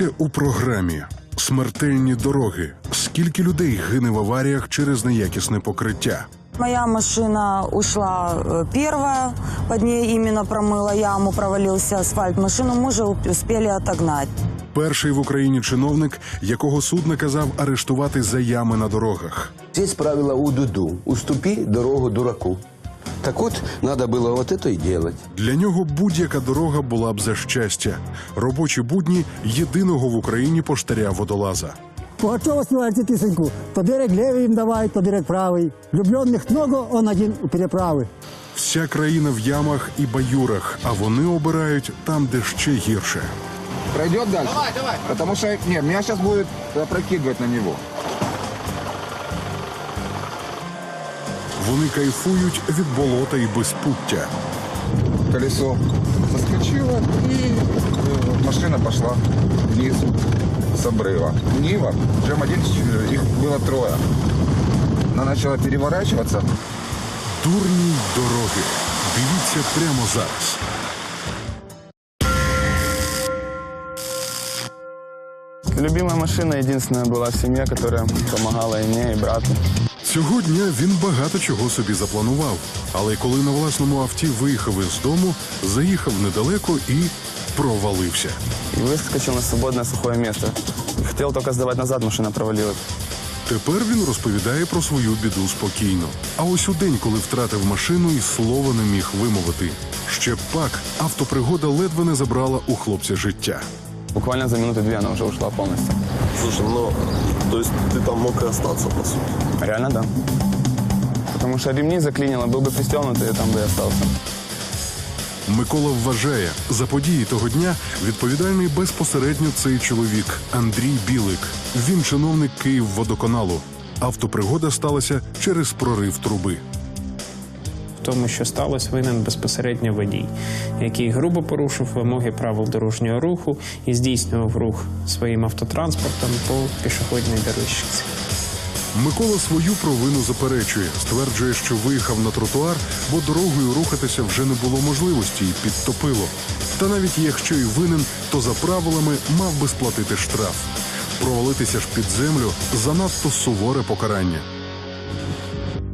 Дивіться у програмі Смертельні дороги. Скільки людей гине в аваріях через неякісне покриття? Моя машина ушла э, первая, под ней именно промыла яму, провалился асфальт. Машину мужа успели отогнать. Перший в Україні чиновник, якого суд наказав арештувати за ями на дорогах. Здесь правило УДУДУ. Уступи дорогу дураку. Так вот, надо было вот это и делать. Для нього будь-яка дорога була б за щастя. Робочі будні єдиного в Україні поштаря водолаза. Пугачева співає цю пісеньку. То берег левий їм давай, то берег правий. Влюблених много, он один у переправи. Вся країна в ямах і баюрах, а вони обирають там, де ще гірше. Пройдет дальше? Давай, давай. Потому что, не, меня сейчас будет опрокидывать на него. Вони кайфують від болота і безпуття. Колесо соскочило, и э, машина пошла вниз с обрыва. Нива, прям один, ч- их было трое. Она начала переворачиваться. Дурні дороги. Дивіться прямо зараз. Любимая машина единственная была в семье, которая помогала и мне, и брату. Цього дня він багато чого собі запланував. Але коли на власному авті виїхав із дому, заїхав недалеко і провалився. И выскочил на свободное сухое место. Хотел только сдавать назад, машина провалилась. Тепер він розповідає про свою біду спокійно. А ось у день, коли втратив машину і слова не міг вимовити. Ще пак автопригода ледве не забрала у хлопця життя. Буквально за минуты две она уже ушла полностью. Слушай, ну, то есть ты там мог и остаться, по сути. Реально, да. Потому что ремни заклинило, был бы пристегнутый, и там бы и остался. Микола вважає, за події того дня відповідальний безпосередньо цей чоловік Андрій Білик. Він чиновник Київводоканалу. Автопригода сталася через прорив труби. В тому, що сталося, винен безпосередньо водій, який грубо порушив вимоги правил дорожнього руху і здійснював рух своїм автотранспортом по пішохідній доріжці. Микола свою провину заперечує, стверджує, що виїхав на тротуар, бо дорогою рухатися вже не було можливості і підтопило. Та навіть якщо і винен, то за правилами мав би сплатити штраф. Провалитися ж під землю занадто суворе покарання.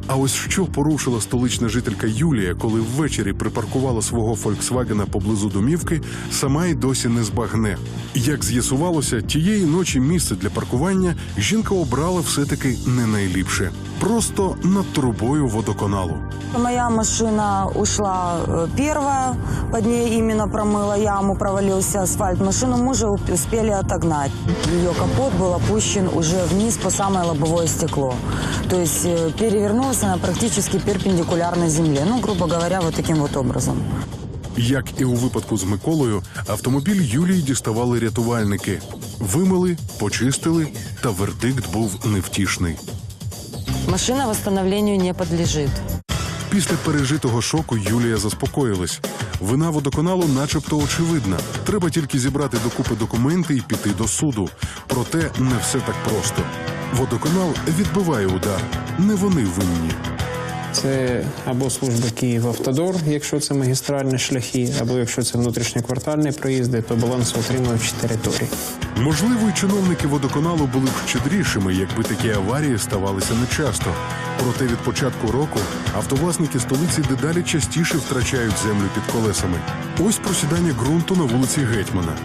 А ось що порушила столична жителька Юлія, коли ввечері припаркувала свого Фольксвагена поблизу домівки, сама й досі не збагне. Як з'ясувалося, тієї ночі місце для паркування жінка обрала все-таки не найліпше, просто над трубою водоканалу. Моя машина ушла э, первая, под ней именно промыла яму, провалился асфальт. Машину мужа уп- успели отогнать. Ее капот был опущен уже вниз по самое лобовое стекло. То есть э, перевернулась она практически перпендикулярна земле. Ну, грубо говоря, вот таким вот образом. Як і у випадку з Миколою, автомобіль Юлії діставали рятувальники, вимили, почистили, та вердикт був невтішний. Машина восстановлению не подлежит. Після пережитого шоку Юлія заспокоїлась. Вина водоканалу, начебто, очевидна. Треба тільки зібрати докупи документи і піти до суду. Проте не все так просто. Водоканал відбиває удар. Не вони винні. Це або служба Київавтодор, якщо це магістральні шляхи, або якщо це внутрішньоквартальні проїзди, то балансоутримувачі територій. Можливо, і чиновники водоканалу були б щедрішими, якби такі аварії ставалися нечасто. Проте від початку року автовласники столиці дедалі частіше втрачають землю під колесами. Ось просідання ґрунту на вулиці Гетьмана.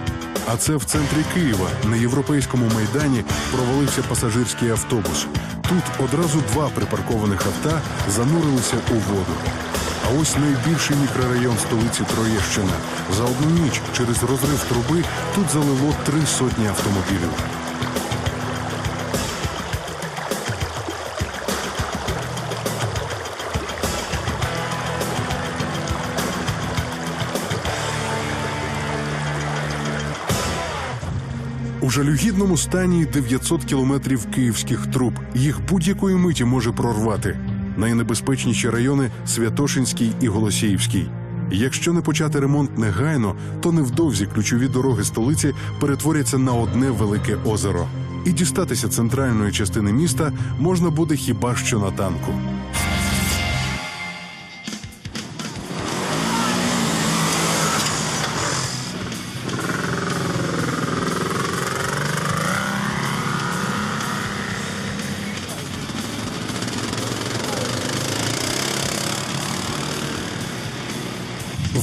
А це в центрі Києва на європейському майдані провалився пасажирський автобус. Тут одразу два припаркованих авто занурилися у воду. А ось найбільший мікрорайон столиці Троєщина. За одну ніч через розрив труби тут залило три сотні автомобілів. Жалюгідному стані 900 кілометрів київських труб. Їх будь-якої миті може прорвати. Найнебезпечніші райони Святошинський і Голосіївський. Якщо не почати ремонт негайно, то невдовзі ключові дороги столиці перетворяться на одне велике озеро. І дістатися центральної частини міста можна буде хіба що на танку.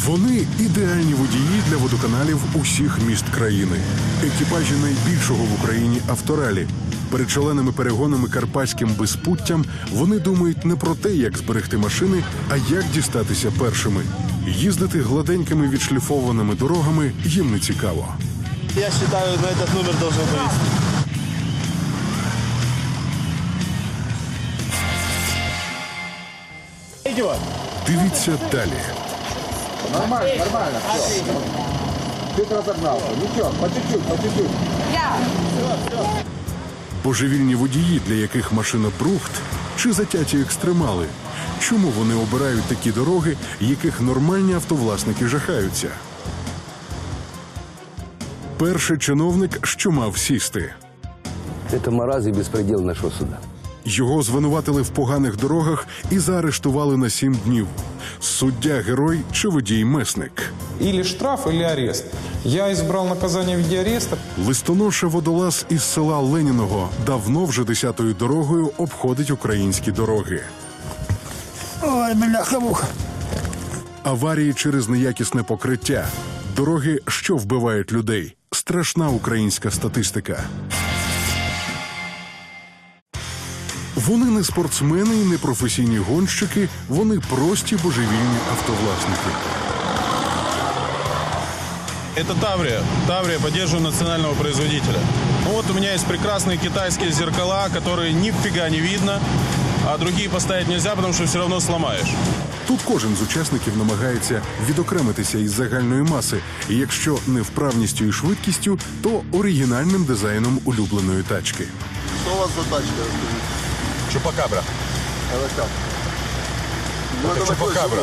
Вони ідеальні водії для водоканалів усіх міст країни, екіпажі найбільшого в Україні авторалі. Перед шаленими перегонами карпатським безпуттям вони думають не про те, як зберегти машини, а як дістатися першими. Їздити гладенькими відшліфованими дорогами їм не цікаво. Я считаю, на этот номер должен повесить. Дивіться далі. Нормально, нормально, все. Ты разогнался. Ничего, по чуть-чуть, по чуть-чуть. Божевільні водії, для яких машина брухт, чи затяті екстремали. Чому вони обирають такі дороги, яких нормальні автовласники жахаються? Перший чиновник, що мав сісти. Это маразм и беспредел нашего суда. Його звинуватили в поганих дорогах і заарештували на сім днів. Суддя герой чи водій месник. Или штраф, или арест. Я избрал наказание в виде ареста. Листоноша водолаз із села Леніного давно вже десятою дорогою обходить українські дороги. Ой, бляха-муха. Аварії через неякісне покриття, дороги, що вбивають людей. Страшна українська статистика. Вони не спортсмени і не професійні гонщики, вони прості божевільні автовласники. Это Таврия. Таврия поддерживаю национального производителя. Ну вот у меня есть прекрасные китайские зеркала, которые нифига не видно, а другие поставить нельзя, потому что все равно сломаешь. Тут кожен з учасників намагається відокремитися із загальної маси, і якщо не вправністю і швидкістю, то оригінальним дизайном улюбленої тачки. Что у вас за тачка? Чупакабра. Это как? Ну, Это чупакабра.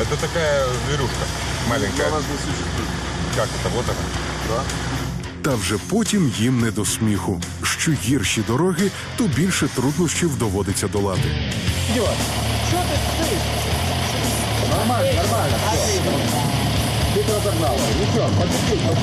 Это такая зверюшка маленькая. не существует. Как это? Вот она. Та вже потім їм не до сміху. Що гірші дороги, то більше труднощів доводиться долати. Нормально, нормально, все. Ты разогнался. Ничего, по чуть-чуть, по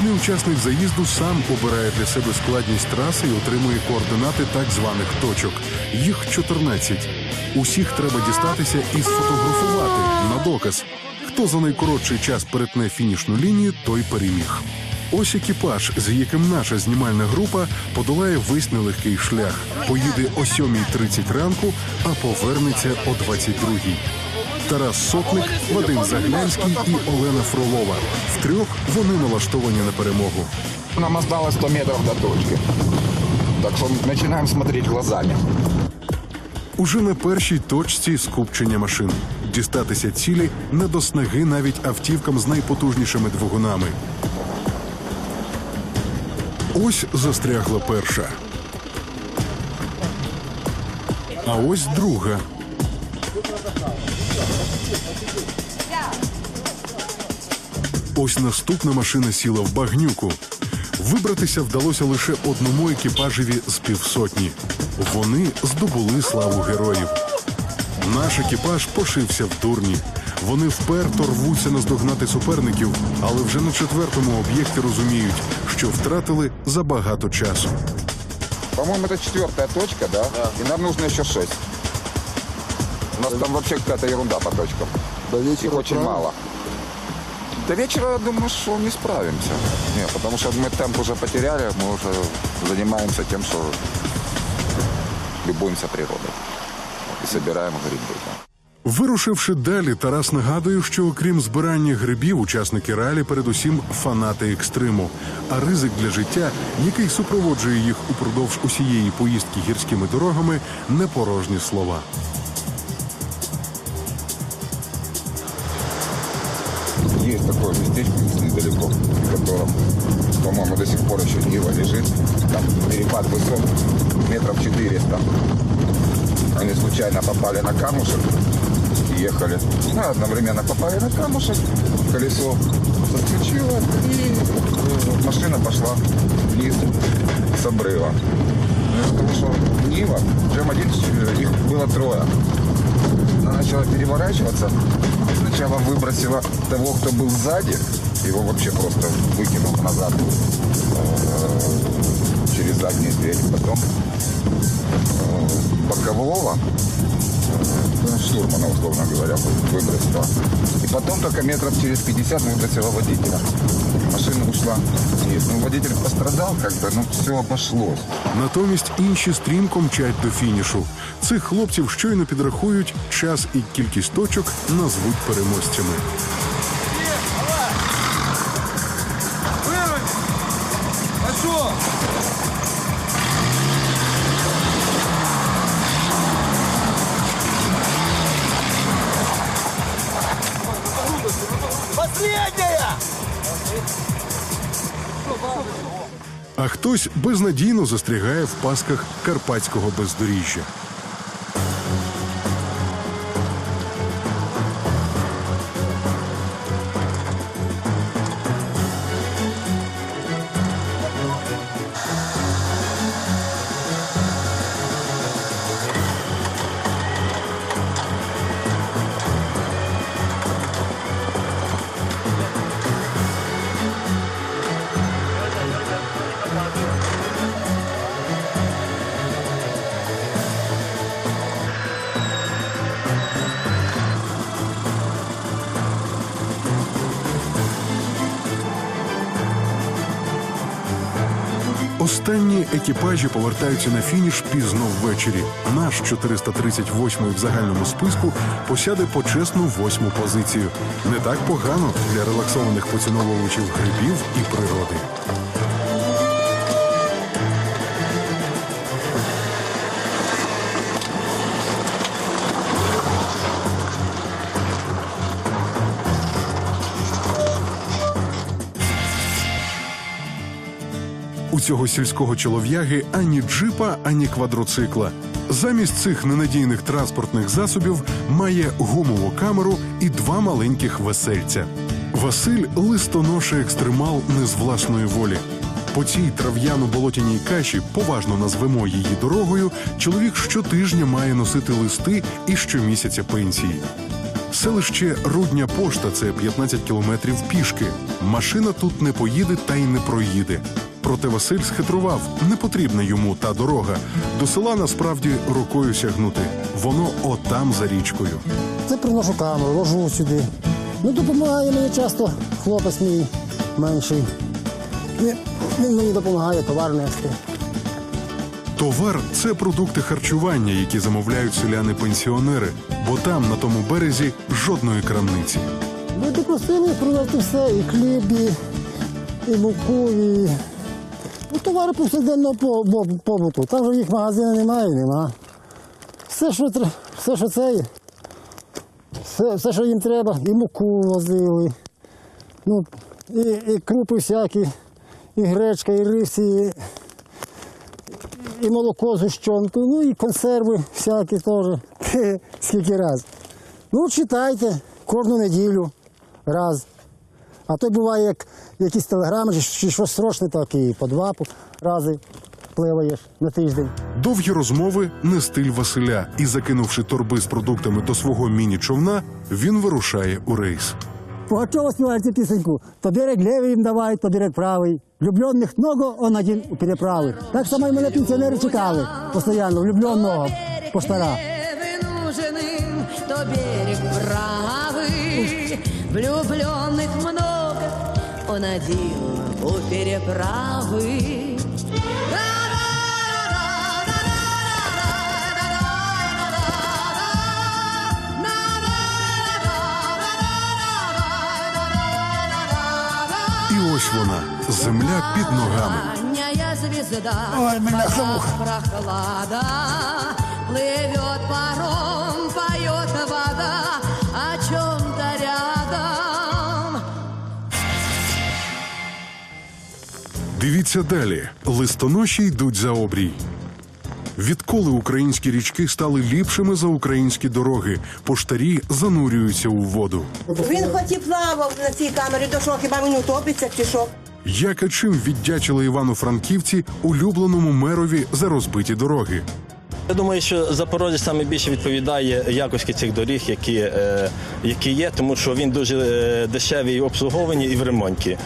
Кожний учасник заїзду сам обирає для себе складність траси і отримує координати так званих точок. Їх 14. Усіх треба дістатися і сфотографувати на доказ. Хто за найкоротший час перетне фінішну лінію, той переміг. Ось екіпаж, з яким наша знімальна група подолає весь нелегкий шлях. Поїде о 7.30 ранку, а повернеться о 22.00. Тарас Сотник, Вадим Заглянський і Олена Фролова. Втрьох вони налаштовані на перемогу. Нам осталось 100 метров до точки. Так что начинаем смотреть глазами. Уже на першій точці скупчення машин. Дістатися цілі не до снаги навіть автівкам з найпотужнішими двигунами. Ось застрягла перша. А ось друга. Ось наступна машина сіла в багнюку. Вибратися вдалося лише одному екіпажеві з півсотні. Вони здобули славу героїв. Наш екіпаж пошився в дурні. Вони вперто рвуться наздогнати суперників, але вже на четвертому об'єкті розуміють, що втратили забагато часу. По-моему, это четвертая точка, да? И нам нужно еще шесть. У нас там вообще какая-то ерунда по точкам. Их очень мало. До вечера, я думаю, что не справимся. Не, потому что мы темп уже потеряли, мы уже занимаемся тем, что любуемся природой. И собираем грибы. Вирушивши далі, Тарас нагадує, що окрім збирання грибів, учасники ралі передусім фанати екстриму. А ризик для життя, який супроводжує їх упродовж усієї поїздки гірськими дорогами, не порожні слова. Такое местечко здесь недалеко, в котором, по-моему, до сих пор еще Нива лежит. Там перепад высот метров 400. Они случайно попали на камушек и ехали. Ну, одновременно попали на камушек, колесо соскочило, и э, машина пошла вниз с обрыва. Ну, из-за того, что Нива, Джем-1, их было трое. Она начала переворачиваться. Сначала выбросила того, кто был сзади. Его вообще просто выкинул назад э, через заднюю дверь. Потом э, бокового, ну, штурмана, условно говоря, выбросила. И потом только метров через 50 выбросила водителя. Машина ушла вниз. Ну, водитель пострадав, бы, ну все обошлось. Натомість інші стрімко мчать до фінішу. Цих хлопців щойно підрахують, час і кількість точок назвуть переможцями. А хтось безнадійно застрягає в пасках карпатського бездоріжжя. Останні екіпажі повертаються на фініш пізно ввечері. Наш 438-й в загальному списку посяде почесну восьму позицію. Не так погано для релаксованих поціновувачів грибів і природи. Цього сільського чолов'яги ані джипа, ані квадроцикла. Замість цих ненадійних транспортних засобів має гумову камеру і два маленьких весельця. Василь листоноше екстремал не з власної волі. По цій трав'яно-болотяній каші, поважно назвемо її дорогою, чоловік щотижня має носити листи і щомісяця пенсії. Селище Рудня Пошта це 15 кілометрів пішки. Машина тут не поїде та й не проїде. Проте Василь схитрував, не потрібна йому та дорога. До села насправді рукою сягнути. Воно отам за річкою. Це приношу камеру, ложу сюди. Ну, допомагає мені часто хлопець мій менший. Він, мені допомагає товар нести. Товар це продукти харчування, які замовляють селяни-пенсіонери, бо там, на тому березі, жодної крамниці. Люди просили продати все, і хліб, і, муку, і товари повсякденного по- по- побуту. Там же їх магазину немає, нема. Все, що, все, що це все, все, що їм треба, і муку возили, ну, і, і крупи всякі, і гречка, і рис, і, і молоко з гущонкою, ну і консерви всякі теж. Скільки раз. Ну, читайте кожну неділю раз. А то буває, як якісь телеграми, чи, щось срочне, так і по два рази пливаєш на тиждень. Довгі розмови не стиль Василя, і закинувши торби з продуктами до свого міні-човна, він вирушає у рейс. Пугачова співає цю пісеньку. То берег левий їм давай, то берег правий. Влюблених много, он один у переправи. Так само і мене пенсіонери чекали постійно, влюбленого поштара. нужен то берег правый, влюбленных много, он один у переправы. І ось вона, земля під ногами. Ой, замух. прохлада, плывет паром, Дивіться далі. Листоноші йдуть за обрій. Відколи українські річки стали ліпшими за українські дороги, поштарі занурюються у воду. Він хоч і плавав на цій камері, то що хіба він утопиться чи що? Як і чим віддячили Івано-Франківці улюбленому мерові за розбиті дороги? Я думаю, що Запорожець саме більше відповідає якості цих доріг, які, е, які є, тому що він дуже е, дешевий і в обслуговуванні і в ремонті.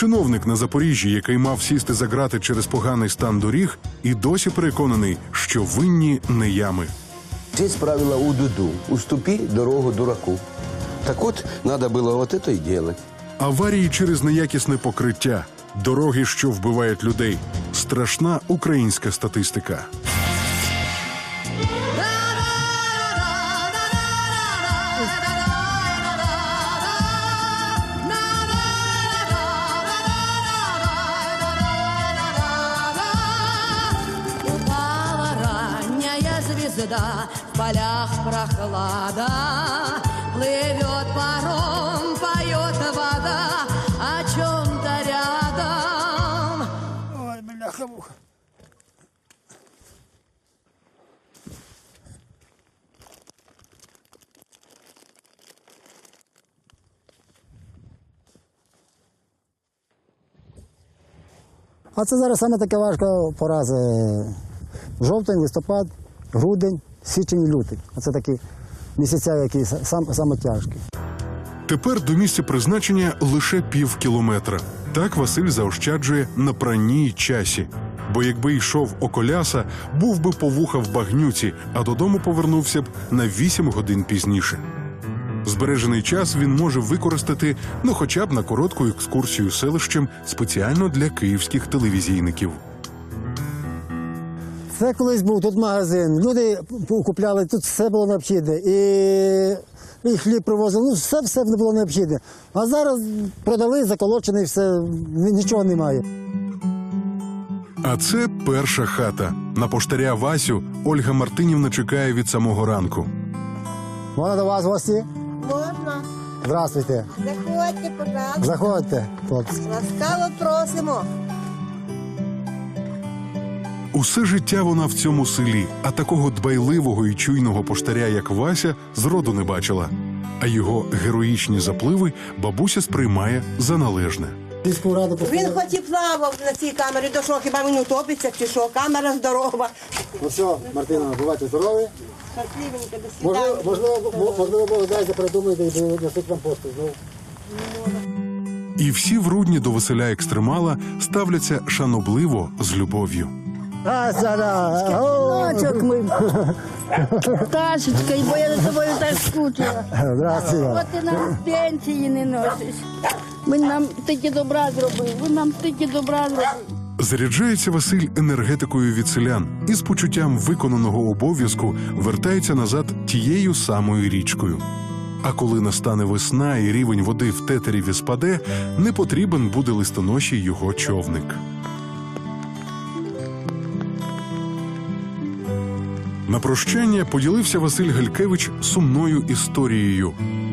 Чиновник на Запоріжжі, який мав сісти за грати через поганий стан доріг, і досі переконаний, що винні не ями. Есть правило у Дуду. Уступи дорогу дураку. Так вот, надо было вот это и делать. Аварії через неякісне покриття, дороги, що вбивають людей. Страшна українська статистика. Полях прохлада, Плывет паром, поет вода о чем-то рядом. Ой, бляха-муха. А це зараз саме така важка пора. Це жовтень, листопад, грудень, січень і лютий. Оце такі місяця, які сам, саме тяжкі. Тепер до місця призначення лише пів кілометра. Так Василь заощаджує на пранні й часі. Бо якби йшов околяса, був би по вуха в багнюці, а додому повернувся б на 8 годин пізніше. Збережений час він може використати ну хоча б на коротку екскурсію селищем спеціально для київських телевізійників. Це колись був тут магазин. Люди купляли, тут все було необхідне. І, і хліб привозили, ну все, все було необхідне. А зараз продали, заколочений, все, нічого немає. А це перша хата. На поштаря Васю Ольга Мартинівна чекає від самого ранку. Можна до вас гості? Можна. Здравствуйте. Заходьте, пожалуйста. Заходьте, хлопці. Ласкаво просимо. Усе життя вона в цьому селі, а такого дбайливого і чуйного поштаря, як Вася, зроду не бачила. А його героїчні запливи бабуся сприймає за належне. Він хоч і плавав на цій камері, то що хіба він утопиться чи що? Камера здорова. Ну все, Мартина, бувайте здорові. Щасливенько, до Можливо, свидання. можливо, мо- можливо, Бог дайте передумаєте і несуть вам пошту. Ну, І всі врудні до Василя екстремала ставляться шанобливо з любов'ю. А, зараз. О, Ташечка, бо я за тобою так скучила. Здравствуйте. От ти нам пенсії не носиш. Ви нам тільки добра зробив, ви нам тільки добра зробив. Заряджається Василь енергетикою від селян і з почуттям виконаного обов'язку вертається назад тією самою річкою. А коли настане весна і рівень води в тетеріві спаде, не потрібен буде листоношій його човник. На прощання поділився Василь Галькевич сумною історією.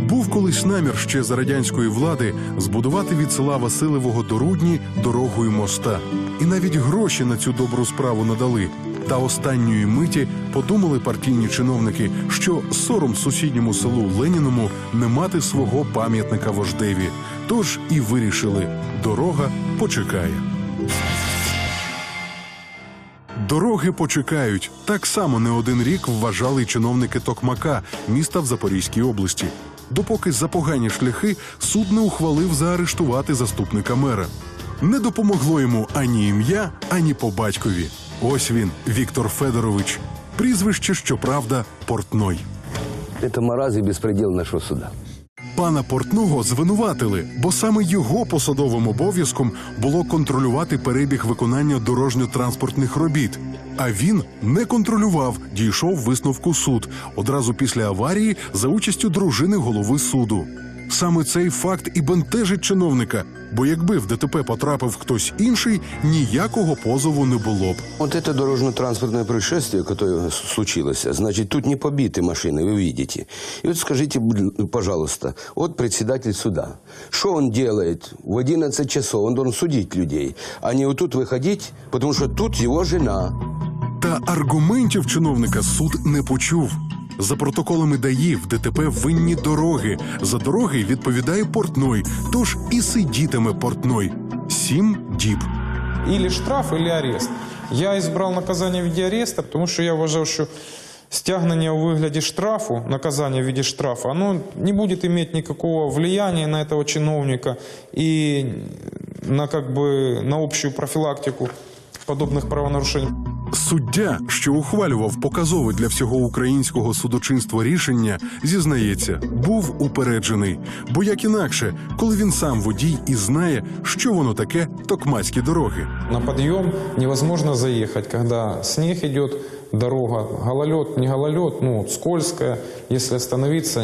Був колись намір ще за радянської влади збудувати від села Василевого до Рудні дорогою моста. І навіть гроші на цю добру справу надали. Та останньої миті подумали партійні чиновники, що сором сусідньому селу Леніному не мати свого пам'ятника вождеві. Тож і вирішили, дорога почекає. Дороги почекають. Так само не один рік вважали чиновники Токмака, міста в Запорізькій області. Допоки за погані шляхи суд не ухвалив заарештувати заступника мера. Не допомогло йому ані ім'я, ані по батькові. Ось він, Віктор Федорович. Прізвище, щоправда, Портной. Это маразм и беспредел нашего суда. Пана Портного звинуватили, бо саме його посадовим обов'язком було контролювати перебіг виконання дорожньо-транспортних робіт. А він не контролював, дійшов висновку суд одразу після аварії за участю дружини голови суду. Саме цей факт і бентежить чиновника, бо якби в ДТП потрапив хтось інший, ніякого позову не було б. Вот это дорожно-транспортное происшествие, которое с- случилось, значит, тут не побиты машины, вы видите. И вот скажите, блин, пожалуйста, вот председатель суда, что он делает в 11 часов? Он должен судить людей, а не вот тут выходить, потому что тут его жена. Та аргументів чиновника суд не почув. За протоколами ДАІ в ДТП винні дороги. За дороги відповідає портной, тож і сидітиме портной. Сім діб. Или штраф, или арест. Я избрал наказание в виде ареста, потому что я вважав, що стягнення у вигляді штрафу, наказание в виде штрафа, оно не будет иметь никакого влияния на этого чиновника и на, как бы, на общую профилактику подобных правонарушений. Суддя, що ухвалював показове для всього українського судочинства рішення, зізнається, був упереджений. Бо як інакше, коли він сам водій і знає, що воно таке токмацькі дороги. На підйом невозможно заїхати, коли сніг идет, дорога, гололед, не гололед, ну, скользкая. Если остановиться,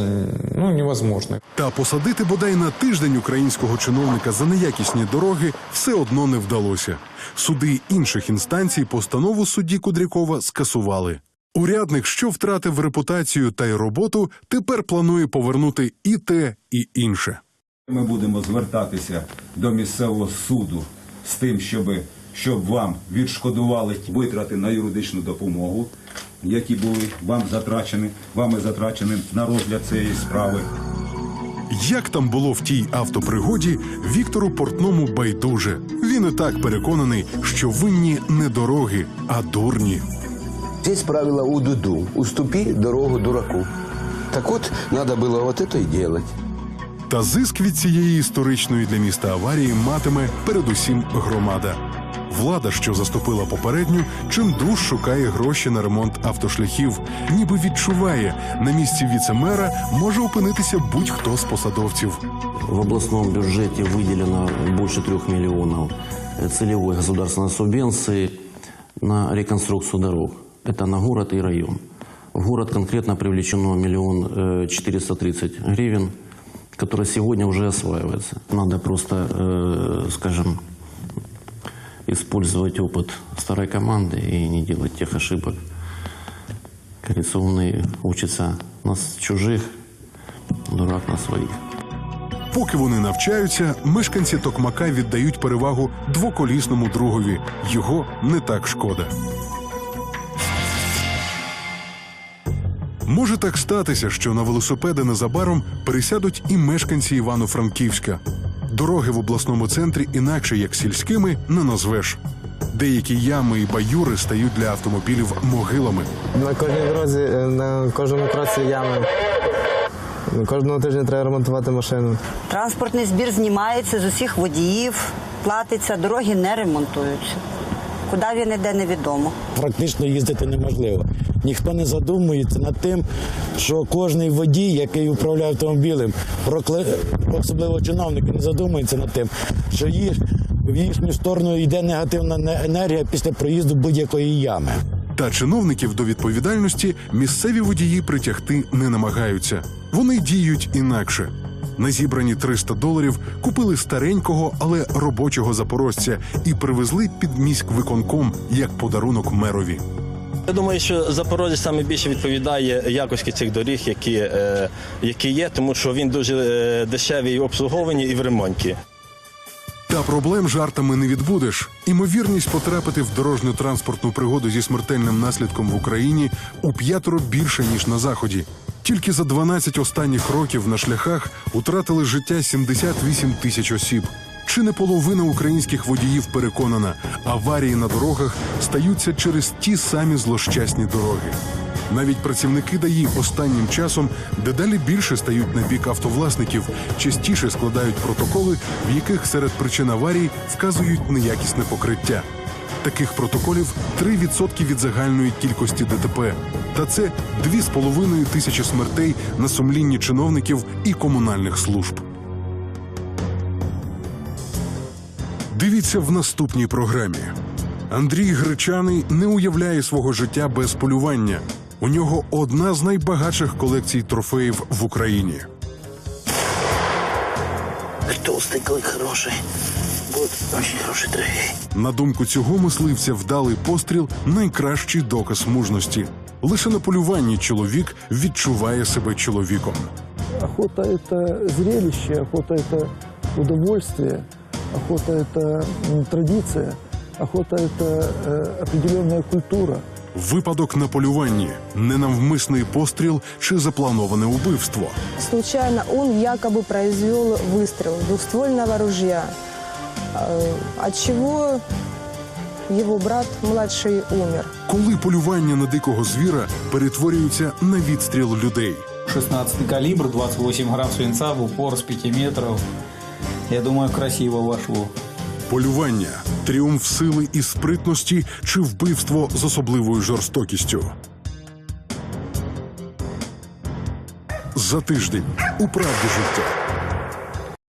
ну, невозможно. Та посадити бодай на тиждень українського чиновника за неякісні дороги все одно не вдалося. Суди інших інстанцій постанову судді Кудрякова скасували. Урядник, що втратив репутацію та й роботу, тепер планує повернути і те, і інше. Ми будемо звертатися до місцевого суду з тим, щоб, щоб вам відшкодували витрати на юридичну допомогу, які були вам затрачені, вами затрачені на розгляд цієї справи. Як там було в тій автопригоді, Віктору Портному байдуже. Він і так переконаний, що винні не дороги, а дурні. Здесь правило у дуду. Уступи дорогу дураку. Так вот, надо было вот это и делать. Та зиск від цієї історичної для міста аварії матиме передусім громада. Влада, що заступила попередню, чим дуж шукає гроші на ремонт автошляхів, ніби відчуває, на місці віце-мера може опинитися будь-хто з посадовців. В областном бюджете выделено больше трех миллионов э, целевой государственной субвенции на реконструкцию дорог. Это на город и район. В город конкретно привлечено миллион э, четыреста тридцать гривен, которые сегодня уже осваиваются. Надо просто, э, скажем, использовать опыт старой команды и не делать тех ошибок. Как говорится, умный учится на с- чужих, дурак на своих. Поки вони навчаються, мешканці Токмака віддають перевагу двоколісному другові. Його не так шкода. Може так статися, що на велосипеди незабаром пересядуть і мешканці Івано-Франківська. Дороги в обласному центрі інакше як сільськими не назвеш. Деякі ями і баюри стають для автомобілів могилами. На кожній дорозі, е, на кожному трасі ями. Кожного тижня треба ремонтувати машину. Транспортний збір знімається з усіх водіїв, платиться, дороги не ремонтуються. Куди він іде, невідомо. практично їздити неможливо. Ніхто не задумується над тим, що кожний водій, який управляє автомобілем, прокли... особливо чиновники, не задумуються над тим, що їх... в їхню сторону йде негативна енергія після проїзду будь-якої ями. Та чиновників до відповідальності місцеві водії притягти не намагаються. Вони діють інакше. На зібрані 300 доларів купили старенького, але робочого запорожця і привезли під міськ виконком як подарунок мерові. Я думаю, що Запорожець саме більше відповідає якості цих доріг, які, е, які є, тому що він дуже е, дешевий в обслуговуванні і в ремонті. Та проблем жартами не відбудеш. Імовірність потрапити в дорожню транспортну пригоду зі смертельним наслідком в Україні у п'ятеро більше ніж на заході. Тільки за 12 останніх років на шляхах утратили життя 78 тисяч осіб. Чи не половина українських водіїв переконана, аварії на дорогах стаються через ті самі злощасні дороги. Навіть працівники ДАІ останнім часом дедалі більше стають на бік автовласників, частіше складають протоколи, в яких серед причин аварій вказують неякісне покриття. Таких протоколів 3% від загальної кількості ДТП. Та це 2,5 тисячі смертей на сумлінні чиновників і комунальних служб. Дивіться в наступній програмі. Андрій Гречаний не уявляє свого життя без полювання. У нього одна з найбагатших колекцій трофеїв в Україні. толстый какой хороший. Вот, очень хороший трофей. На думку цього мисливця, вдалий постріл найкращий доказ мужності. Лише на полюванні чоловік відчуває себе чоловіком. Охота – это зрелище, охота – это удовольствие, охота – это м, традиция, охота – это э, определенная культура. Випадок на полюванні, ненавмисний постріл чи заплановане убивство. Случайно он якобы произвел выстрел двухствольного ружья, э, от чего его брат младший умер. Коли полювання на дикого звіра перетворюється на відстріл людей. 16 калибр, 28 грамм свинца в упор с 5 метров. Я думаю, красиво вошло. Полювання, тріумф сили і спритності чи вбивство з особливою жорстокістю. За тиждень у правді життя.